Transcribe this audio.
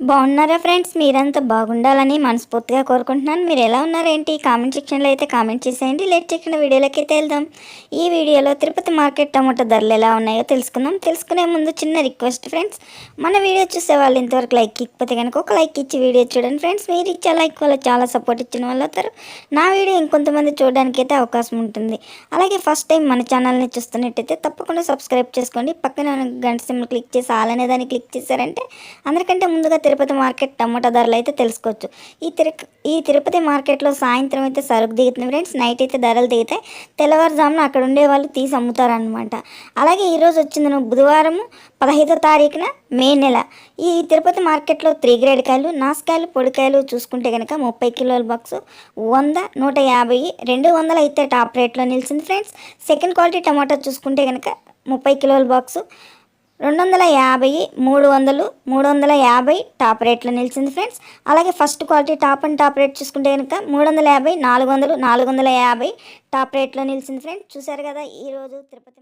బాగున్నారా ఫ్రెండ్స్? మీరంతా బాగుండాలని మనస్ఫూర్తిగా కోరుకుంటున్నాను. మీరు ఎలా ఉన్నారేంటి? కామెంట్ సెక్షన్లో అయితే కామెంట్ చేసేయండి. లేట్ చేయకుండా వీడియోలోకి అయితే వెళ్దాం. ఈ వీడియోలో తిరుపతి మార్కెట్ టమాటో ధరలు ఎలా ఉన్నాయో తెలుసుకుందాం. తెలుసుకునే ముందు చిన్న రిక్వెస్ట్ ఫ్రెండ్స్. మన వీడియో చూసే వాళ్ళు ఇంతవరకు లైక్ ఇకపోతే కనుక ఒక లైక్ ఇచ్చి వీడియో చూడండి ఫ్రెండ్స్. మీరు ఇచ్చే లైక్ వల్ల చాలా సపోర్ట్ ఇచ్చిన వాళ్ళు అవుతారు. నా వీడియో ఇంకొంతమంది చూడడానికి అయితే అవకాశం ఉంటుంది. అలాగే ఫస్ట్ టైం మన ఛానల్ని చూస్తున్నట్టయితే తప్పకుండా సబ్స్క్రైబ్ చేసుకోండి. పక్కన గంట సిమ్ క్లిక్ చేసి ఆల్ అనే దాన్ని క్లిక్ చేశారంటే అందరికంటే ముందుగా తిరుపతి మార్కెట్ టమాటా ధరలు అయితే తెలుసుకోవచ్చు. ఈ తిరు ఈ తిరుపతి మార్కెట్లో సాయంత్రం అయితే సరుకు దిగుతుంది ఫ్రెండ్స్. నైట్ అయితే ధరలు దిగుతాయి. తెల్లవారుజామున అక్కడ ఉండే వాళ్ళు తీసి అమ్ముతారనమాట అలాగే ఈరోజు వచ్చింది బుధవారం పదహైదో తారీఖున మే నెల. ఈ తిరుపతి మార్కెట్లో త్రీ గ్రేడ్ కాయలు నాసుకాయలు పొడికాయలు చూసుకుంటే కనుక ముప్పై కిలోల బాక్స్ వంద నూట యాభై రెండు వందలు అయితే టాప్ రేట్లో నిలిచింది ఫ్రెండ్స్. సెకండ్ క్వాలిటీ టమాటా చూసుకుంటే కనుక ముప్పై కిలోల బాక్సు రెండు వందల యాభై మూడు వందలు మూడు వందల యాభై టాప్ రేట్లో నిలిచింది ఫ్రెండ్స్. అలాగే first quality top and top rate చూసుకుంటే కనుక మూడు వందల యాభై నాలుగు వందలు నాలుగు వందల యాభై టాప్ రేట్లో నిలిచింది ఫ్రెండ్స్. చూసారు కదా ఈరోజు తిరుపతి